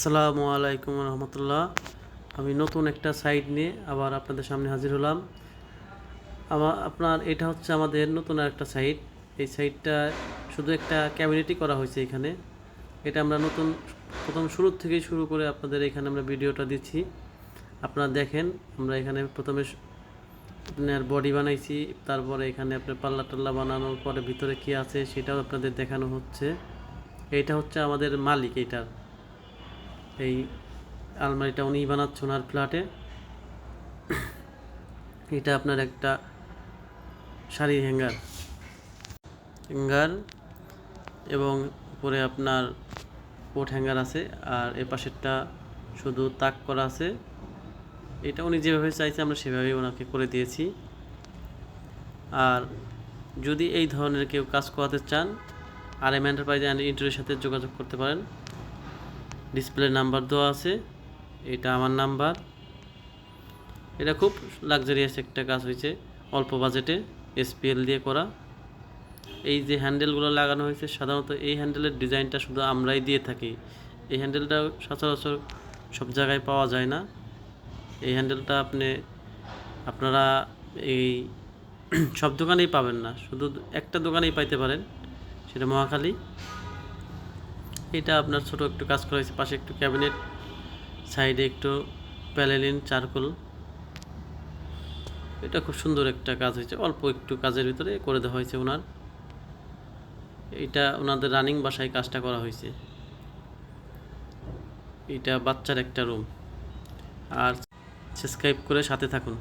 আসসালামু আলাইকুম রহমতুল্লাহ। আমি নতুন একটা সাইট নিয়ে আবার আপনাদের সামনে হাজির হলাম। আমার আপনার, এটা হচ্ছে আমাদের নতুন একটা সাইট। এই সাইটটা শুধু একটা ক্যাবিনেটই করা হয়েছে এখানে। এটা আমরা নতুন, প্রথম শুরু থেকেই শুরু করে আপনাদের এখানে আমরা ভিডিওটা দিচ্ছি। আপনারা দেখেন, আমরা এখানে প্রথমে আপনার বডি বানাইছি, তারপরে এখানে আপনার পাল্লা টাল্লা বানানোর পরে ভিতরে কি আছে সেটাও আপনাদের দেখানো হচ্ছে। এইটা হচ্ছে আমাদের মালিক এইটার এই আলমারিটা উনিই বানাচ্ছে ওনার ফ্ল্যাটে এটা আপনার একটা শাড়ি হ্যাঙ্গার হ্যাঙ্গার এবং উপরে আপনার কোট হ্যাঙ্গার আছে আর এ পাশেরটা শুধু তাক করা আছে। এটা উনি যেভাবে চাইছে আমরা সেভাবেই ওনাকে করে দিয়েছি। আর যদি এই ধরনের কেউ কাজ করাতে চান, আর এম এন্টারপ্রাইজ অ্যান্ড ইন্টারের সাথে যোগাযোগ করতে পারেন ডিসপ্লে নাম্বার দেওয়া আছে, এটা আমার নাম্বার। এটা খুব লাক্সারিয়াস একটা কাজ হয়েছে, অল্প বাজেটে এসপিএল দিয়ে করা। এই যে হ্যান্ডেলগুলো লাগানো হয়েছে, সাধারণত এই হ্যান্ডেলের ডিজাইনটা শুধু আমরাই দিয়ে থাকি। এই হ্যান্ডেলটা সচরাচর সব জায়গায় পাওয়া যায় না। এই হ্যান্ডেলটা আপনি, আপনারা এই সব দোকানেই পাবেন না। শুধু একটা দোকানেই পাইতে পারেন, সেটা মহাখালী। এটা আপনার ছোট একটু কাজ করা হয়েছে, পাশে একটু ক্যাবিনেট, সাইডে একটু প্যালেলিন, চারকোল। এটা খুব সুন্দর একটা কাজ হয়েছে, অল্প একটু কাজের ভিতরে করে দেওয়া হয়েছে ওনার। এটা ওনাদের রানিং বাসায় কাজটা করা হয়েছে। এটা বাচ্চার একটা রুম। আর সাবস্ক্রাইব করে সাথে থাকুন।